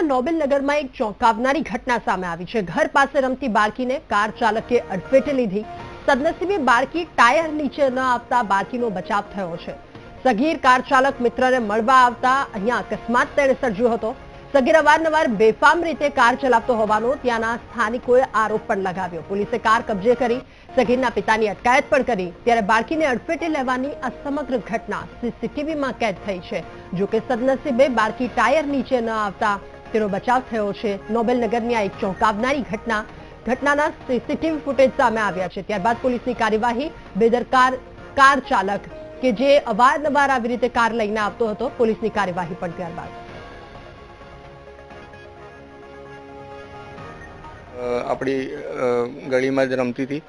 સુરતના નોબેલનગરમાં એક ચોંકાવનારી ઘટના સામે આવી છે. ઘર પાસે રમતી બાળકીને કાર ચાલકે અડફેટે લીધી. સદનસીબે બાળકી ટાયર નીચે ન આવતા બાળકીનો બચાવ થયો છે. સગીર કાર ચાલક મિત્રને મળવા આવતા અહીંયા અકસ્માત તેણે સર્જ્યો હતો. સગીર અવારનવાર બેફામ રીતે કાર ચલાવતો હોવાનો ત્યાંના સ્થાનિકોએ આરોપ પણ લગાવ્યો. પોલીસે કાર કબજે કરી સગીરના પિતાની અટકાયત પણ કરી. ત્યારે બાળકીને અડફેટે લેવાની આ સમગ્ર ઘટના સીસીટીવીમાં કેદ થઈ છે. જોકે સદનસીબે બાળકી ટાયર નીચે ન આવતા તેનો બચાવ થયો છે. નોબેલનગરની આ એક ચોંકાવનારી ઘટના, ઘટનાના સીસીટીવી ફૂટેજ સામે આવ્યા છે. ત્યારબાદ પોલીસની કાર્યવાહી બેદરકાર કાર ચાલક કે જે અવારનવાર આવી રીતે કાર લઈને આવતો હતો, પોલીસની કાર્યવાહી પણ ત્યારબાદ. આપણી ગળીમાં જ રમતી હતી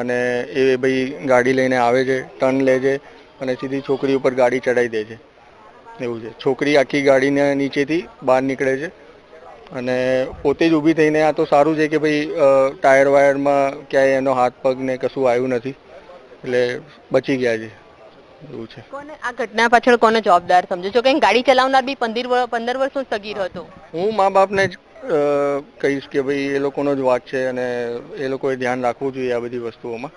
અને એ ભાઈ ગાડી લઈને આવે છે, ટર્ન લે છે અને સીધી છોકરી ઉપર ગાડી ચડાવી દે છે. એવું છે. છોકરી આખી ગાડીને નીચેથી બહાર નીકળે છે. અને પોતે જ ઊભી થઈને આ તો સારું છે કે ભાઈ અ, ટાયર વાયરમાં ક્યાંય એનો હાથ પગ ને કશું આવ્યું નથી એટલે બચી ગયા છે એવું છે કોને આ ઘટના પાછળ કોને જવાબદાર સમજો છો કે ગાડી ચલાવનાર બી પંદર વર- પંદર વર્ષનો સગીર હતો હું મા બાપને જ અ, કહીશ કે ભાઈ એ લોકોનો જ વાક છે અને એ લોકોએ ધ્યાન રાખવું જોઈએ આ બધી વસ્તુઓમાં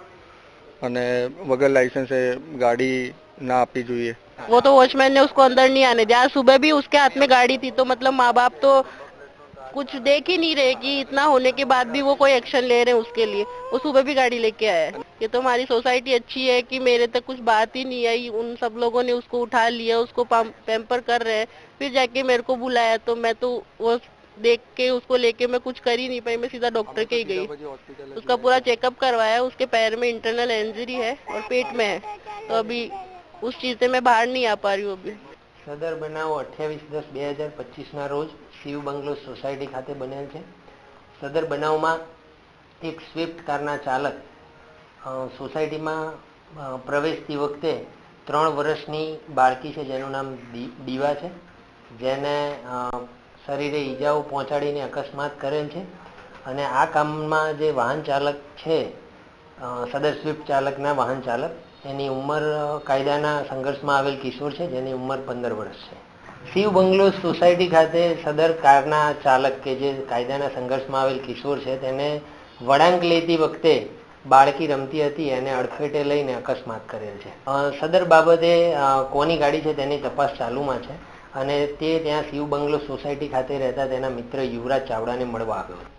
અને વગર લાઇસન્સે ગાડી ના આપવી જોઈએ वो तो वॉचमैन ने उसको अंदर नहीं आने दिया आज सुबह भी उसके हाथ में गाड़ी थी तो मतलब माँ बाप तो कुछ देख ही नहीं रहे कि इतना होने के बाद भी वो कोई एक्शन ले रहे हैं उसके लिए। वो सुबह भी गाड़ी लेके आया है। ये तो हमारी सोसाइटी अच्छी है कि मेरे तक कुछ बात ही नहीं आई। उन सब लोगों ने उसको उठा लिया उसको पैम्पर कर रहे हैं। फिर जाके मेरे को बुलाया तो मैं तो वो देख के उसको लेके मैं कुछ कर ही नहीं पाई। मैं सीधा डॉक्टर के ही गई। उसका पूरा चेकअप करवाया। उसके पैर में इंटरनल इंजरी है और पेट में है। तो अभी उस चीज़ से मैं बाहर नहीं आ पा रही हूँ अभी। સદર બનાવ અઠ્યાવીસ દસ બે હજાર પચીસના રોજ શિવ બંગલો સોસાયટી ખાતે બનેલ છે. સદર બનાવમાં એક સ્વિફ્ટ કારના ચાલક સોસાયટીમાં પ્રવેશતી વખતે ત્રણ વર્ષની બાળકી છે, જેનું નામ દીવા છે, જેને શરીરે ઈજાઓ પહોંચાડીને અકસ્માત કરેલ છે અને આ કામમાં જે વાહન ચાલક છે સદર સ્વિફ્ટ ચાલકના વાહન ચાલક એની ઉંમર કાયદાના સંઘર્ષમાં આવેલ કિશોર છે, જેની ઉંમર પંદર વર્ષ છે. શિવ બંગલો સોસાયટી ખાતે સદર કારના ચાલક કે જે કાયદાના સંઘર્ષમાં આવેલ કિશોર છે, તેને વળાંક લેતી વખતે બાળકી રમતી હતી, એને અડફેટે લઈને અકસ્માત કરેલ છે. સદર બાબતે કોની ગાડી છે તેની તપાસ ચાલુમાં છે અને તે ત્યાં શિવ બંગલો સોસાયટી ખાતે રહેતા તેના મિત્ર યુવરાજ ચાવડાને મળવા આવ્યો